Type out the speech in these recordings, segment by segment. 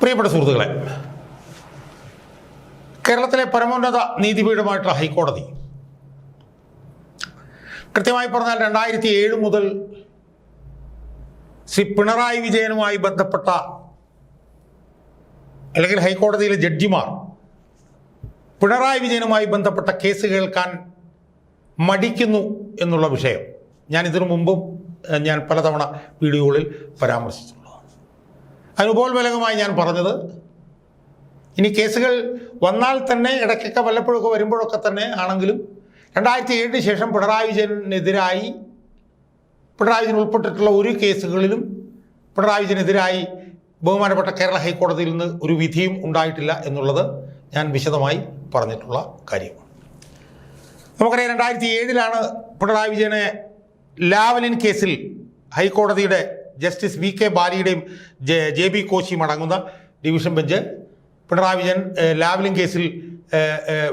പ്രിയപ്പെട്ട സുഹൃത്തുക്കളെ കേരളത്തിലെ പരമോന്നത നീതിപീഠമായിട്ടുള്ള ഹൈക്കോടതി കൃത്യമായി പറഞ്ഞാൽ രണ്ടായിരത്തി ഏഴ് മുതൽ ശ്രീ പിണറായി വിജയനുമായി ബന്ധപ്പെട്ട അല്ലെങ്കിൽ ഹൈക്കോടതിയിലെ ജഡ്ജിമാർ പിണറായി വിജയനുമായി ബന്ധപ്പെട്ട കേസ് കേൾക്കാൻ മടിക്കുന്നു എന്നുള്ള വിഷയം ഞാൻ ഇതിനു മുമ്പും ഞാൻ പലതവണ വീഡിയോകളിൽ പരാമർശിച്ചിട്ടുള്ളതാണ് അനുപോൽബലകമായി ഞാൻ പറഞ്ഞത്. ഇനി കേസുകൾ വന്നാൽ തന്നെ ഇടയ്ക്കൊക്കെ വല്ലപ്പോഴൊക്കെ വരുമ്പോഴൊക്കെ തന്നെ ആണെങ്കിലും രണ്ടായിരത്തി ഏഴിന് ശേഷം പിണറായി വിജയനെതിരായി പിണറായി വിജയൻ ഉൾപ്പെട്ടിട്ടുള്ള ഒരു കേസുകളിലും പിണറായി വിജയനെതിരായി ബഹുമാനപ്പെട്ട കേരള ഹൈക്കോടതിയിൽ നിന്ന് ഒരു വിധിയും ഉണ്ടായിട്ടില്ല എന്നുള്ളത് ഞാൻ വിശദമായി പറഞ്ഞിട്ടുള്ള കാര്യമാണ്. നമുക്കറിയാം രണ്ടായിരത്തി ഏഴിലാണ് പിണറായി വിജയനെ ലാവലിൻ കേസിൽ ഹൈക്കോടതിയുടെ ജസ്റ്റിസ് വി കെ ബാലിയുടെയും ജെ ബി കോശിയും അടങ്ങുന്ന division bench. Pinarayi Vijayan Lavalin കേസിൽ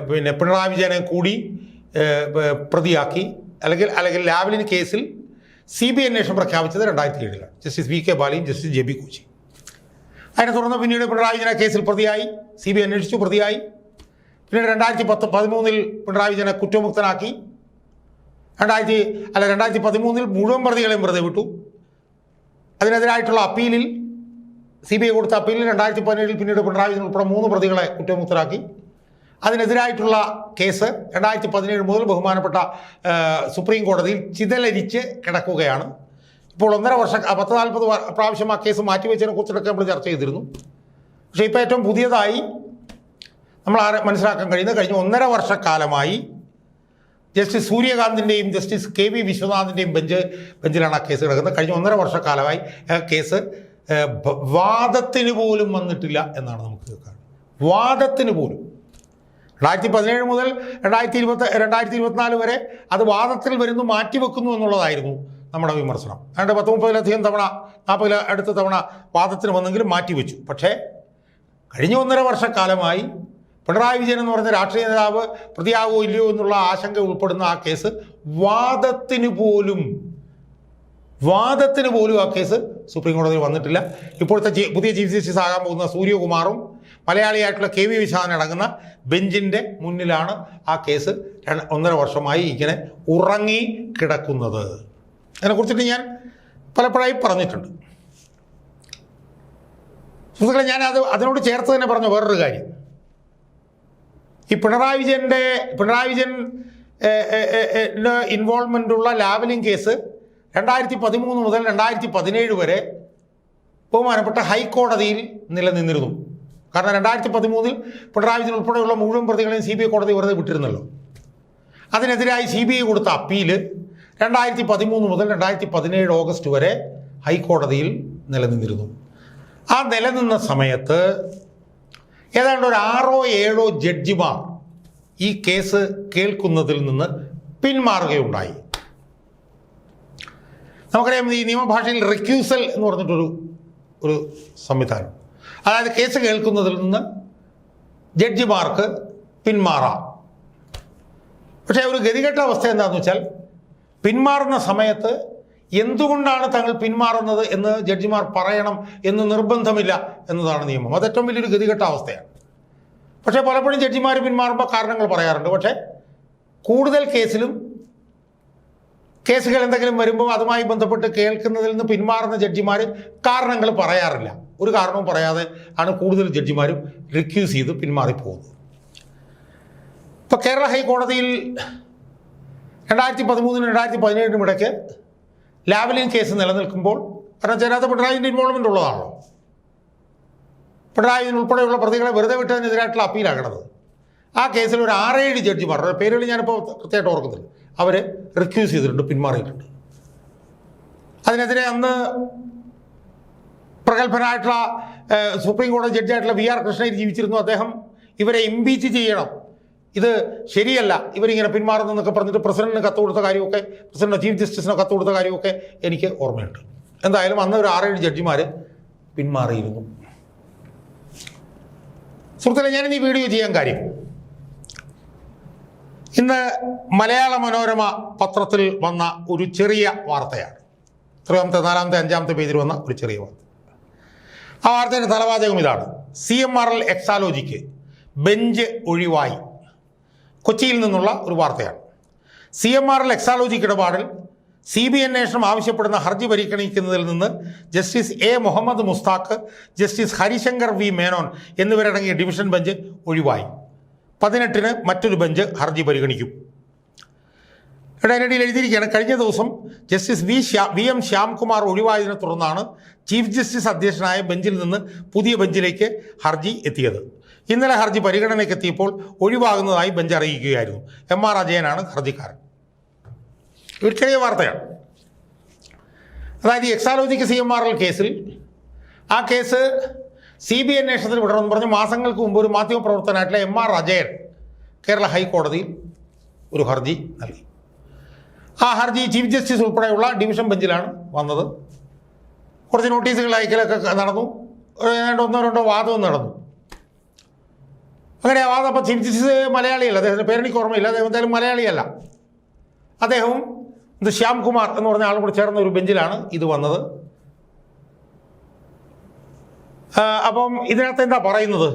പിന്നെ പിണറായി വിജയനെ കൂടി പ്രതിയാക്കി. അല്ലെങ്കിൽ അല്ലെങ്കിൽ ലാവലിൻ കേസിൽ സി ബി അന്വേഷണം പ്രഖ്യാപിച്ചത് രണ്ടായിരത്തി ഏഴിലാണ്. ജസ്റ്റിസ് വി കെ ബാലിയും ജസ്റ്റിസ് ജെ ബി കോശി അതിനെ തുടർന്ന് പിന്നീട് പിണറായി വിജയനെ കേസിൽ പ്രതിയായി. സി ബി അന്വേഷിച്ചു പ്രതിയായി. പിന്നീട് രണ്ടായിരത്തി പത്ത് പതിമൂന്നിൽ പിണറായി വിജയനെ കുറ്റമുക്തനാക്കി രണ്ടായിരത്തി അല്ല രണ്ടായിരത്തി പതിമൂന്നിൽ മുഴുവൻ പ്രതികളെയും വെറുതെ വിട്ടു. അതിനെതിരായിട്ടുള്ള അപ്പീലിൽ സി ബി ഐ കൊടുത്ത അപ്പീലിൽ രണ്ടായിരത്തി പതിനേഴിൽ പിന്നീട് പിണറായി വിജയൻ ഉൾപ്പെടെ മൂന്ന് പ്രതികളെ കുറ്റമുക്തരാക്കി അതിനെതിരായിട്ടുള്ള കേസ് രണ്ടായിരത്തി പതിനേഴ് മുതൽ ബഹുമാനപ്പെട്ട സുപ്രീം കോടതിയിൽ ചിതലരിച്ച് കിടക്കുകയാണ്. ഇപ്പോൾ ഒന്നര വർഷം പത്ത് നാൽപ്പത് പ്രാവശ്യം ആ കേസ് മാറ്റിവെച്ചതിനെ കുറിച്ചിട്ടൊക്കെ നമ്മൾ ചർച്ച ചെയ്തിരുന്നു. പക്ഷേ ഇപ്പോൾ ഏറ്റവും പുതിയതായി നമ്മൾ ആരെ മനസ്സിലാക്കാൻ കഴിയുന്നത് കഴിഞ്ഞ ഒന്നര വർഷക്കാലമായി ജസ്റ്റിസ് സൂര്യകാന്തിന്റെയും ജസ്റ്റിസ് കെ വി വിശ്വനാഥിന്റെയും ബെഞ്ച് ബെഞ്ചിലാണ് ആ കേസ് കിടക്കുന്നത്. കഴിഞ്ഞ ഒന്നര വർഷക്കാലമായി കേസ് വാദത്തിന് പോലും വന്നിട്ടില്ല എന്നാണ് നമുക്ക് കേൾക്കാൻ വാദത്തിന് പോലും. രണ്ടായിരത്തി പതിനേഴ് മുതൽ രണ്ടായിരത്തി ഇരുപത്തി രണ്ടായിരത്തി ഇരുപത്തിനാല് വരെ അത് വാദത്തിൽ വരുന്നു മാറ്റിവെക്കുന്നു എന്നുള്ളതായിരുന്നു നമ്മുടെ വിമർശനം. അതുകൊണ്ട് പത്ത് മുപ്പതിലധികം തവണ നാൽപ്പതിൽ അടുത്ത തവണ വാദത്തിന് വന്നെങ്കിലും മാറ്റിവെച്ചു. പക്ഷേ കഴിഞ്ഞ ഒന്നര വർഷക്കാലമായി പിണറായി വിജയൻ എന്ന് പറഞ്ഞ രാഷ്ട്രീയ നേതാവ് പ്രതിയാകോ ഇല്ലയോ എന്നുള്ള ആശങ്ക ഉൾപ്പെടുന്ന ആ കേസ് വാദത്തിന് പോലും വാദത്തിന് പോലും ആ കേസ് സുപ്രീം കോടതിയിൽ വന്നിട്ടില്ല. ഇപ്പോഴത്തെ പുതിയ ചീഫ് ജസ്റ്റിസ് ആകാൻ പോകുന്ന സൂര്യകുമാറും മലയാളിയായിട്ടുള്ള കെ വി വിശാഖൻ അടങ്ങുന്ന ബെഞ്ചിന്റെ മുന്നിലാണ് ആ കേസ് ഒന്നര വർഷമായി ഇങ്ങനെ ഉറങ്ങി കിടക്കുന്നത്. അതിനെക്കുറിച്ചിട്ട് ഞാൻ പലപ്പോഴായി പറഞ്ഞിട്ടുണ്ട്. സുഹൃത്തുക്കളെ ഞാൻ അത് അതിനോട് ചേർത്ത് തന്നെ പറഞ്ഞ വേറൊരു കാര്യം. ഈ പിണറായി വിജയന്റെ പിണറായി വിജയൻ ഇൻവോൾവ്മെന്റ് ഉള്ള ലാവലിംഗ് കേസ് രണ്ടായിരത്തി പതിമൂന്ന് മുതൽ രണ്ടായിരത്തി പതിനേഴ് വരെ ബഹുമാനപ്പെട്ട ഹൈക്കോടതിയിൽ നിലനിന്നിരുന്നു. കാരണം രണ്ടായിരത്തി പതിമൂന്നിൽ പിണറായി വിജയൻ ഉൾപ്പെടെയുള്ള മുഴുവൻ പ്രതികളെയും സി ബി ഐ കോടതി വെറുതെ വിട്ടിരുന്നല്ലോ. അതിനെതിരായി സി ബി ഐ കൊടുത്ത അപ്പീൽ രണ്ടായിരത്തി പതിമൂന്ന് മുതൽ രണ്ടായിരത്തി പതിനേഴ് ഓഗസ്റ്റ് വരെ ഹൈക്കോടതിയിൽ നിലനിന്നിരുന്നു. ആ നിലനിന്ന സമയത്ത് ഏതാണ്ട് ഒരു ആറോ ഏഴോ ജഡ്ജിമാർ ഈ കേസ് കേൾക്കുന്നതിൽ നിന്ന് പിന്മാറുകയുണ്ടായി. നമുക്കറിയാം ഈ നിയമഭാഷയിൽ റിക്യൂസൽ എന്ന് പറഞ്ഞിട്ടൊരു ഒരു സംവിധാനം. അതായത് കേസ് കേൾക്കുന്നതിൽ നിന്ന് ജഡ്ജിമാർക്ക് പിന്മാറാം. പക്ഷേ ഒരു ഗതികെട്ട അവസ്ഥ എന്താണെന്ന് വെച്ചാൽ പിന്മാറുന്ന സമയത്ത് എന്തുകൊണ്ടാണ് തങ്ങൾ പിന്മാറുന്നത് എന്ന് ജഡ്ജിമാർ പറയണം എന്ന് നിർബന്ധമില്ല എന്നതാണ് നിയമം. അത് ഏറ്റവും വലിയൊരു ഗതികെട്ട അവസ്ഥയാണ്. പക്ഷേ പലപ്പോഴും ജഡ്ജിമാർ പിന്മാറുമ്പോൾ കാരണങ്ങൾ പറയാറുണ്ട്. പക്ഷേ കൂടുതൽ കേസിലും കേസുകൾ എന്തെങ്കിലും വരുമ്പോൾ അതുമായി ബന്ധപ്പെട്ട് കേൾക്കുന്നതിൽ നിന്ന് പിന്മാറുന്ന ജഡ്ജിമാർ കാരണങ്ങൾ പറയാറില്ല. ഒരു കാരണവും പറയാതെ ആണ് കൂടുതൽ ജഡ്ജിമാരും റിക്യൂസ് ചെയ്ത് പിന്മാറിപ്പോകുന്നത്. ഇപ്പോൾ കേരള ഹൈക്കോടതിയിൽ രണ്ടായിരത്തി പതിമൂന്നിനും രണ്ടായിരത്തി പതിനേഴിനും ഇടയ്ക്ക് ലാവലിൻ കേസ് നിലനിൽക്കുമ്പോൾ കാരണം ചേരാത്ത പിണറായിന്റെ ഇൻവോൾവ്മെന്റ് ഉള്ളതാണല്ലോ. പിണറായി ഉൾപ്പെടെയുള്ള പ്രതികളെ വെറുതെ വിട്ടതിനെതിരായിട്ടുള്ള അപ്പീലാകണത് ആ കേസിൽ ഒരു ആറേഴ് ജഡ്ജിമാർ പേരുകൾ ഞാനിപ്പോൾ കൃത്യമായിട്ട് ഓർക്കുന്നില്ല. അവർ റിക്യൂസ് ചെയ്തിട്ടുണ്ട് പിന്മാറിയിട്ടുണ്ട്. അതിനെതിരെ അന്ന് പ്രഗത്ഭനായിട്ടുള്ള സുപ്രീം കോടതി ജഡ്ജായിട്ടുള്ള വി ആർ കൃഷ്ണയിൽ ജീവിച്ചിരുന്നു അദ്ദേഹം. ഇവരെ ഇംപീച്ച് ചെയ്യണം. ഇത് ശരിയല്ല. ഇവരിങ്ങനെ പിന്മാറുന്നെന്നൊക്കെ പറഞ്ഞിട്ട് പ്രസിഡന്റിന് കത്ത് കൊടുത്ത കാര്യമൊക്കെ പ്രസിഡന്റ് ചീഫ് ജസ്റ്റിസിന് കത്ത് കൊടുത്ത കാര്യമൊക്കെ എനിക്ക് ഓർമ്മയുണ്ട്. എന്തായാലും അന്ന് ഒരു ആറേഴ് ജഡ്ജിമാർ പിന്മാറിയിരുന്നു. സുഹൃത്തുക്കളെ ഞാൻ ഈ വീഡിയോ ചെയ്യാൻ കാര്യം. ഇന്ന് മലയാള മനോരമ പത്രത്തിൽ വന്ന ഒരു ചെറിയ വാർത്തയാണ്. എത്രാമത്തെ നാലാമത്തെ അഞ്ചാമത്തെ പേജിൽ വന്ന ഒരു ചെറിയ വാർത്ത. ആ വാർത്തയുടെ തലവാചകം ഇതാണ്. C M R L Exalogic bench ഒഴിവായി. കൊച്ചിയിൽ നിന്നുള്ള ഒരു വാർത്തയാണ്. C M R L Exalogic ഇടപാടിൽ സി ബി അന്വേഷണം ആവശ്യപ്പെടുന്ന ഹർജി പരിഗണിക്കുന്നതിൽ നിന്ന് justice A Muhammad Mushtaq justice Harisankar V Menon എന്നിവരടങ്ങിയ ഡിവിഷൻ ബെഞ്ച് ഒഴിവായി. പതിനെട്ടിന് മറ്റൊരു ബെഞ്ച് ഹർജി പരിഗണിക്കും. ഇടയിലടിയിൽ എഴുതിയിരിക്കുകയാണ്. കഴിഞ്ഞ ദിവസം ജസ്റ്റിസ് വി ശ്യാ വി എം ശ്യാംകുമാർ ഒഴിവായതിനെ തുടർന്നാണ് ചീഫ് ജസ്റ്റിസ് അധ്യക്ഷനായ ബെഞ്ചിൽ നിന്ന് പുതിയ ബെഞ്ചിലേക്ക് ഹർജി എത്തിയത്. ഇന്നലെ ഹർജി പരിഗണനയ്ക്ക് എത്തിയപ്പോൾ ഒഴിവാകുന്നതായി ബെഞ്ച് അറിയിക്കുകയായിരുന്നു. എം ആർ അജയനാണ് ഹർജിക്കാരൻ. ഒരു ചെറിയ വാർത്തയാണ്. അതായത് Exalogic C M R L കേസിൽ ആ കേസ് സി ബി അന്വേഷണത്തിന് വിടണമെന്ന് പറഞ്ഞ് മാസങ്ങൾക്ക് മുമ്പ് ഒരു മാധ്യമപ്രവർത്തനായിട്ടുള്ള എം ആർ അജയൻ കേരള ഹൈക്കോടതിയിൽ ഒരു ഹർജി നൽകി. ആ ഹർജി ചീഫ് ജസ്റ്റിസ് ഉൾപ്പെടെയുള്ള ഡിവിഷൻ ബെഞ്ചിലാണ് വന്നത്. കുറച്ച് നോട്ടീസുകൾ അയക്കലൊക്കെ നടന്നു. ഒന്നോ രണ്ടോ വാദവും നടന്നു. അങ്ങനെ അതപ്പോൾ ചീഫ് മലയാളിയല്ല. അദ്ദേഹത്തിന്റെ പേരെനിക്ക് ഓർമ്മയില്ല. അദ്ദേഹം എന്തായാലും മലയാളിയല്ല. അദ്ദേഹം ഇത് ശ്യാം കുമാർ എന്ന് പറഞ്ഞ ആളും കൂടി ചേർന്ന ഒരു ബെഞ്ചിലാണ് ഇത് വന്നത്. അപ്പം ഇതിനകത്ത് എന്താ പറയുന്നത്?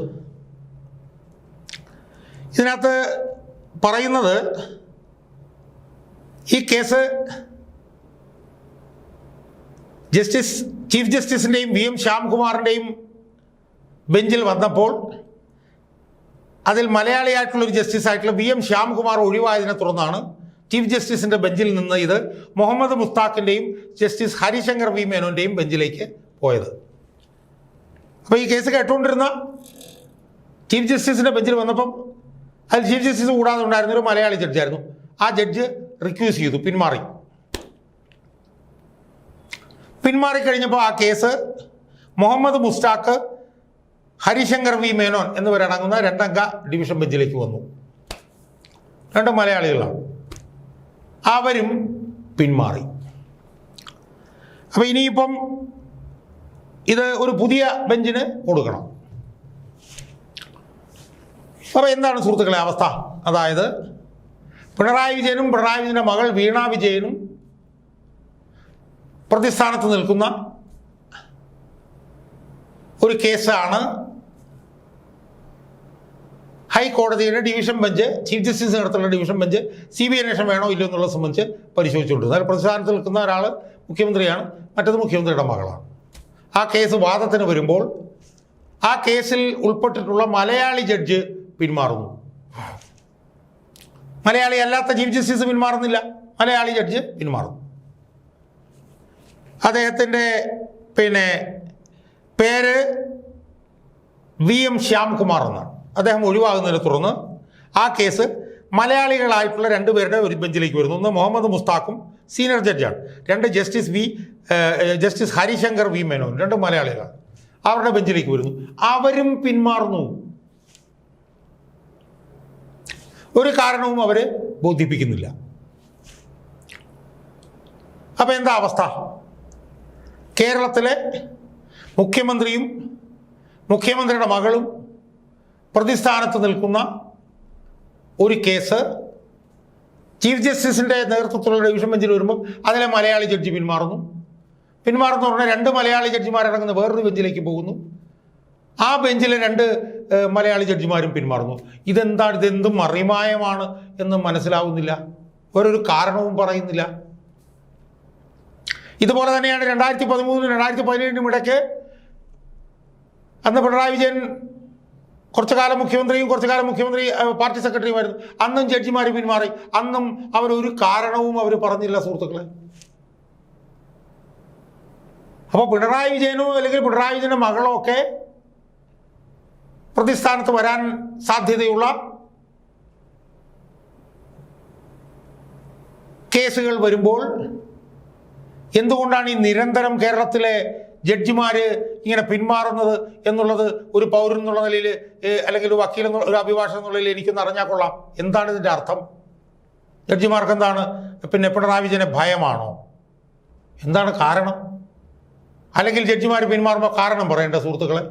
ഇതിനകത്ത് പറയുന്നത് ഈ കേസ് ജസ്റ്റിസ് ചീഫ് ജസ്റ്റിസിന്റെയും വി എം ശ്യാംകുമാറിന്റെയും ബെഞ്ചിൽ വന്നപ്പോൾ അതിൽ മലയാളിയായിട്ടുള്ള ഒരു ജസ്റ്റിസ് ആയിട്ടുള്ള വി എം ശ്യാംകുമാർ ഒഴിവായതിനെ തുടർന്നാണ് ചീഫ് ജസ്റ്റിസിന്റെ ബെഞ്ചിൽ നിന്ന് ഇത് മുഹമ്മദ് മുസ്താഖിന്റെയും ജസ്റ്റിസ് ഹരിശങ്കർ വി മേനോന്റെയും ബെഞ്ചിലേക്ക് പോയത്. അപ്പോൾ ഈ കേസ് കേട്ടുകൊണ്ടിരുന്ന ചീഫ് ജസ്റ്റിസിന്റെ ബെഞ്ചിൽ വന്നപ്പം അതിൽ ചീഫ് ജസ്റ്റിസ് കൂടാതെ ഉണ്ടായിരുന്ന ഒരു മലയാളി ജഡ്ജായിരുന്നു. ആ ജഡ്ജ് റിക്യൂസ് ചെയ്തു പിന്മാറി. കഴിഞ്ഞപ്പോൾ ആ കേസ് മുഹമ്മദ് മുസ്താഖ് ഹരിശങ്കർ വി മേനോൻ എന്നിവരടങ്ങുന്ന രണ്ടംഗ ഡിവിഷൻ ബെഞ്ചിലേക്ക് വന്നു. രണ്ട് മലയാളികളാണ്. അവരും പിന്മാറി. അപ്പം ഇനിയിപ്പം ഇത് ഒരു പുതിയ ബെഞ്ചിന് കൊടുക്കണം. അപ്പോൾ എന്താണ് സുഹൃത്തുക്കളെ അവസ്ഥ? അതായത് പിണറായി വിജയനും പിണറായി വിജയന്റെ മകൾ വീണ വിജയനും പ്രതിസ്ഥാനത്ത് നിൽക്കുന്ന ഒരു കേസാണ് ഹൈക്കോടതിയുടെ ഡിവിഷൻ ബെഞ്ച് ചീഫ് ജസ്റ്റിസ് നടത്തുന്ന ഡിവിഷൻ ബെഞ്ച് സി ബി അന്വേഷണം വേണോ ഇല്ലയോ എന്നുള്ളത് സംബന്ധിച്ച് പരിശോധിച്ചുകൊണ്ടിരുന്നു. അതിൽ പ്രതിസ്ഥാനത്ത് നിൽക്കുന്ന ഒരാൾ മുഖ്യമന്ത്രിയാണ് മറ്റത് മുഖ്യമന്ത്രിയുടെ മകളാണ്. ആ കേസ് വാദത്തിന് വരുമ്പോൾ ആ കേസിൽ ഉൾപ്പെട്ടിട്ടുള്ള മലയാളി ജഡ്ജ് പിന്മാറുന്നു. മലയാളി അല്ലാത്ത ചീഫ് ജസ്റ്റിസ് പിന്മാറുന്നില്ല. മലയാളി ജഡ്ജ് പിന്മാറുന്നു. അദ്ദേഹത്തിന്റെ പിന്നെ പേര് വി എം ശ്യാംകുമാർ എന്നാണ്. അദ്ദേഹം ഒഴിവാകുന്നതിനെ തുടർന്ന് ആ കേസ് മലയാളികളായിട്ടുള്ള രണ്ടുപേരുടെ ഒരു ബെഞ്ചിലേക്ക് വരുന്നു. ഒന്ന് മുഹമ്മദ് മുസ്താഖും സീനിയർ ജഡ്ജാണ്. രണ്ട് justice V justice Harishankar V Menon രണ്ട് മലയാളികളാണ്. അവരുടെ ബെഞ്ചിലേക്ക് വരുന്നു. അവരും പിന്മാറുന്നു. ഒരു കാരണവും അവർ ബോധിപ്പിക്കുന്നില്ല. അപ്പം എന്താ അവസ്ഥ? കേരളത്തിലെ മുഖ്യമന്ത്രിയും മുഖ്യമന്ത്രിയുടെ മകളും പ്രതിസ്ഥാനത്ത് നിൽക്കുന്ന ഒരു കേസ് ചീഫ് ജസ്റ്റിസിന്റെ നേതൃത്വത്തിലുള്ള ഡിവിഷൻ ബെഞ്ചിൽ വരുമ്പോൾ അതിലെ മലയാളി ജഡ്ജി പിന്മാറുന്നു. പിന്മാറുന്ന ഉടനെ രണ്ട് മലയാളി ജഡ്ജിമാരടങ്ങുന്ന വേറൊരു ബെഞ്ചിലേക്ക് പോകുന്നു. ആ ബെഞ്ചിലെ രണ്ട് മലയാളി ജഡ്ജിമാരും പിന്മാറുന്നു. ഇതെന്താണ്? ഇതെന്തും മറിമായമാണ് എന്ന് മനസ്സിലാവുന്നില്ല. ഓരോരു കാരണവും പറയുന്നില്ല. ഇതുപോലെ തന്നെയാണ് രണ്ടായിരത്തി പതിമൂന്നിനും രണ്ടായിരത്തി പതിനേഴിനും ഇടയ്ക്ക് അന്ന് പിണറായി വിജയൻ കുറച്ചു കാലം മുഖ്യമന്ത്രിയും കുറച്ചു കാലം മുഖ്യമന്ത്രി പാർട്ടി സെക്രട്ടറിയുമായിരുന്നു. അന്നും ജഡ്ജിമാർ പിന്മാറി. അന്നും അവരൊരു കാരണവും അവർ പറഞ്ഞില്ല സുഹൃത്തുക്കളെ. അപ്പോൾ പിണറായി വിജയനോ അല്ലെങ്കിൽ പിണറായി വിജയന്റെ മകളോ ഒക്കെ പ്രതിസ്ഥാനത്ത് വരാൻ സാധ്യതയുള്ള കേസുകൾ വരുമ്പോൾ എന്തുകൊണ്ടാണ് ഈ നിരന്തരം കേരളത്തിലെ ജഡ്ജിമാര് ഇങ്ങനെ പിന്മാറുന്നത് എന്നുള്ളത് ഒരു പൗരൻ എന്നുള്ള നിലയിൽ അല്ലെങ്കിൽ ഒരു വക്കീൽ എന്നുള്ള ഒരു അഭിഭാഷകൻ എന്നുള്ള നിലയിൽ എനിക്കൊന്ന് അറിഞ്ഞാൽ കൊള്ളാം. എന്താണ് ഇതിന്റെ അർത്ഥം? ജഡ്ജിമാർക്ക് എന്താണ്? പിന്നെ പിണറായി വിജയനെ ഭയമാണോ? എന്താണ് കാരണം? അല്ലെങ്കിൽ ജഡ്ജിമാർ പിന്മാറുമ്പോൾ കാരണം പറയേണ്ട സുഹൃത്തുക്കളെ?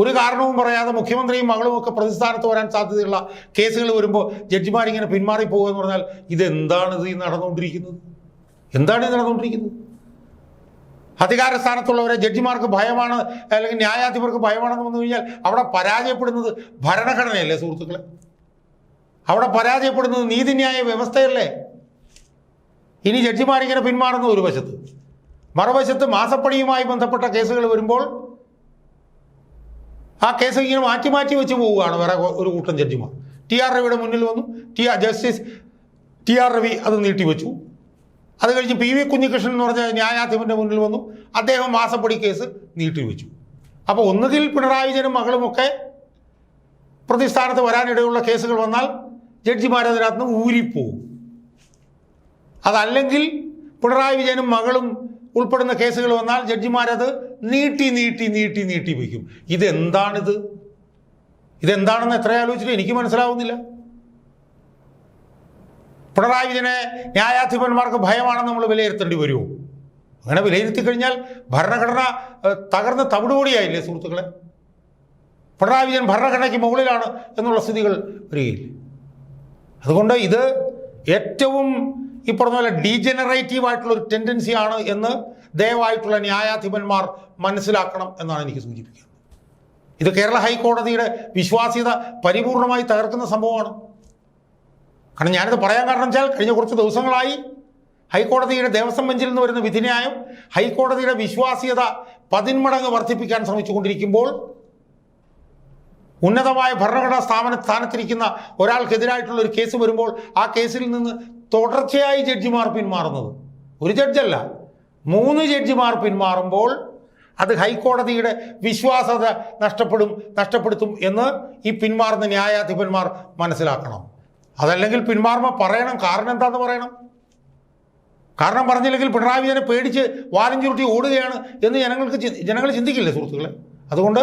ഒരു കാരണവും പറയാതെ മുഖ്യമന്ത്രിയും മകളും ഒക്കെ പ്രതിസ്ഥാനത്ത് വരാൻ സാധ്യതയുള്ള കേസുകൾ വരുമ്പോൾ ജഡ്ജിമാർ ഇങ്ങനെ പിന്മാറി പോകുക എന്ന് പറഞ്ഞാൽ ഇതെന്താണ് ഇത് നടന്നുകൊണ്ടിരിക്കുന്നത്? എന്താണ് ഇത് നടന്നുകൊണ്ടിരിക്കുന്നത്? അധികാര സ്ഥാനത്തുള്ളവരെ ജഡ്ജിമാർക്ക് ഭയമാണ് അല്ലെങ്കിൽ ന്യായാധിപർക്ക് ഭയമാണെന്ന് വന്നു കഴിഞ്ഞാൽ അവിടെ പരാജയപ്പെടുന്നത് ഭരണഘടനയല്ലേ സുഹൃത്തുക്കളെ? അവിടെ പരാജയപ്പെടുന്നത് നീതിന്യായ വ്യവസ്ഥയല്ലേ? ഇനി ജഡ്ജിമാരിങ്ങനെ പിന്മാറുന്നു ഒരു വശത്ത്. മറുവശത്ത് മാസപ്പടിയുമായി ബന്ധപ്പെട്ട കേസുകൾ വരുമ്പോൾ ആ കേസ് ഇങ്ങനെ മാറ്റി മാറ്റി വെച്ച് പോവുകയാണ് വേറെ ഒരു കൂട്ടം ജഡ്ജിമാർ. ടി ആർ രവിയുടെ മുന്നിൽ വന്നു. T justice T R Ravi അത് നീട്ടിവെച്ചു അത് കഴിഞ്ഞ് പി വി കുഞ്ഞികൃഷ്ണൻ എന്ന് പറഞ്ഞ ന്യായാധിപന്റെ മുന്നിൽ വന്നു. അദ്ദേഹം മാസപ്പൊടി കേസ് നീട്ടിവെച്ചു. അപ്പോൾ ഒന്നുകിൽ പിണറായി വിജയനും മകളുമൊക്കെ പ്രതിസ്ഥാനത്ത് വരാനിടയുള്ള കേസുകൾ വന്നാൽ ജഡ്ജിമാരതിനകത്ത് നിന്ന് ഊരിപ്പോവും അതല്ലെങ്കിൽ പിണറായി വിജയനും മകളും ഉൾപ്പെടുന്ന കേസുകൾ വന്നാൽ ജഡ്ജിമാരത് നീട്ടി നീട്ടി നീട്ടി നീട്ടി വയ്ക്കും. ഇതെന്താണിത്? ഇതെന്താണെന്ന് എത്ര ആലോചിച്ചിട്ട് എനിക്ക് മനസ്സിലാവുന്നില്ല. പിണറായി വിജയനെ ന്യായാധിപന്മാർക്ക് ഭയമാണെന്ന് നമ്മൾ വിലയിരുത്തേണ്ടി വരുമോ അങ്ങനെ വിലയിരുത്തി കഴിഞ്ഞാൽ ഭരണഘടന തകർന്ന് തവിടുപൊടിയായില്ലേ സുഹൃത്തുക്കളെ? പിണറായി വിജയൻ ഭരണഘടനയ്ക്ക് മുകളിലാണ് എന്നുള്ള സ്ഥിതികൾ വരികയില്ലേ? അതുകൊണ്ട് ഇത് ഏറ്റവും ഈ പറഞ്ഞ പോലെ ഡീജനറേറ്റീവ് ആയിട്ടുള്ള ഒരു ടെൻഡൻസിയാണ് എന്ന് ദയവായിട്ടുള്ള ന്യായാധിപന്മാർ മനസ്സിലാക്കണം എന്നാണ് എനിക്ക് സൂചിപ്പിക്കുന്നത്. ഇത് കേരള ഹൈക്കോടതിയുടെ വിശ്വാസ്യത പരിപൂർണമായി തകർക്കുന്ന സംഭവമാണ്. കാരണം ഞാനിത് പറയാൻ കാരണം വെച്ചാൽ കഴിഞ്ഞ കുറച്ച് ദിവസങ്ങളായി ഹൈക്കോടതിയുടെ ദേവസ്വം ബെഞ്ചിൽ നിന്ന് വരുന്ന വിധിന്യായം ഹൈക്കോടതിയുടെ വിശ്വാസ്യത പതിന്മടങ്ങ് വർദ്ധിപ്പിക്കാൻ ശ്രമിച്ചുകൊണ്ടിരിക്കുമ്പോൾ ഉന്നതമായ ഭരണഘടനാ സ്ഥാപന സ്ഥാനത്തിരിക്കുന്ന ഒരാൾക്കെതിരായിട്ടുള്ള ഒരു കേസ് വരുമ്പോൾ ആ കേസിൽ നിന്ന് തുടർച്ചയായി ജഡ്ജിമാർ പിന്മാറുന്നത്. ഒരു ജഡ്ജല്ല. മൂന്ന് ജഡ്ജിമാർ പിന്മാറുമ്പോൾ അത് ഹൈക്കോടതിയുടെ വിശ്വാസത നഷ്ടപ്പെടും നഷ്ടപ്പെടുത്തും എന്ന് ഈ പിന്മാറുന്ന ന്യായാധിപന്മാർ മനസ്സിലാക്കണം. അതല്ലെങ്കിൽ പിന്മാറുമ്പോൾ പറയണം. കാരണം എന്താന്ന് പറയണം? കാരണം പറഞ്ഞില്ലെങ്കിൽ പിണറായി വിജയനെ പേടിച്ച് വാലും ചുരുട്ടി ഓടുകയാണ് എന്ന് ജനങ്ങൾക്ക് ജനങ്ങൾ ചിന്തിക്കില്ലേ സുഹൃത്തുക്കളെ? അതുകൊണ്ട്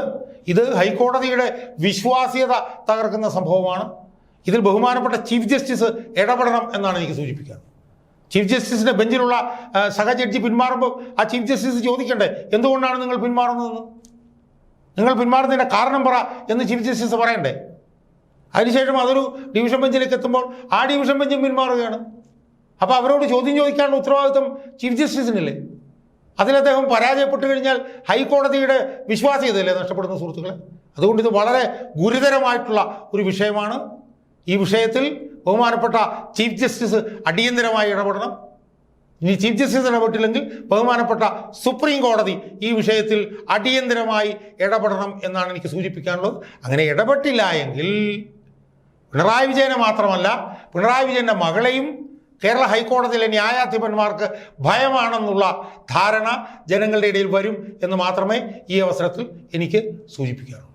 ഇത് ഹൈക്കോടതിയുടെ വിശ്വാസ്യത തകർക്കുന്ന സംഭവമാണ്. ഇതിൽ ബഹുമാനപ്പെട്ട ചീഫ് ജസ്റ്റിസ് ഇടപെടണം എന്നാണ് എനിക്ക് സൂചിപ്പിക്കാൻ. ചീഫ് ജസ്റ്റിസിന്റെ ബെഞ്ചിലുള്ള സഹജഡ്ജി സഹ ജഡ്ജി പിന്മാറുമ്പോൾ ആ ചീഫ് ജസ്റ്റിസ് ചോദിക്കണ്ടേ? എന്തുകൊണ്ടാണ് നിങ്ങൾ പിന്മാറുന്നതെന്ന്? നിങ്ങൾ പിന്മാറുന്നതിന്റെ കാരണം പറ എന്ന് ചീഫ് ജസ്റ്റിസ് പറയണ്ടേ? അതിനുശേഷം അതൊരു ഡിവിഷൻ ബെഞ്ചിലേക്ക് എത്തുമ്പോൾ ആ ഡിവിഷൻ ബെഞ്ചും പിന്മാറുകയാണ്. അപ്പോൾ അവരോട് ചോദ്യം ചോദിക്കാനുള്ള ഉത്തരവാദിത്വം ചീഫ് ജസ്റ്റിസിനില്ലേ? അതിൽ അദ്ദേഹം പരാജയപ്പെട്ടു കഴിഞ്ഞാൽ ഹൈക്കോടതിയുടെ വിശ്വാസ്യതയല്ലേ നഷ്ടപ്പെടുന്ന സുഹൃത്തുക്കളെ? അതുകൊണ്ട് ഇത് വളരെ ഗുരുതരമായിട്ടുള്ള ഒരു വിഷയമാണ്. ഈ വിഷയത്തിൽ ബഹുമാനപ്പെട്ട ചീഫ് ജസ്റ്റിസ് അടിയന്തരമായി ഇടപെടണം. ഇനി ചീഫ് ജസ്റ്റിസ് ഇടപെട്ടില്ലെങ്കിൽ ബഹുമാനപ്പെട്ട സുപ്രീം കോടതി ഈ വിഷയത്തിൽ അടിയന്തരമായി ഇടപെടണം എന്നാണ് എനിക്ക് സൂചിപ്പിക്കാനുള്ളത്. അങ്ങനെ ഇടപെട്ടില്ല എങ്കിൽ പിണറായി വിജയനെ മാത്രമല്ല പിണറായി വിജയന്റെ മകളെയും കേരള ഹൈക്കോടതിയിലെ ന്യായാധിപന്മാർക്ക് ഭയമാണെന്നുള്ള ധാരണ ജനങ്ങളുടെ ഇടയിൽ വരും എന്ന് മാത്രമേ ഈ അവസരത്തിൽ എനിക്ക് സൂചിപ്പിക്കാറുള്ളൂ.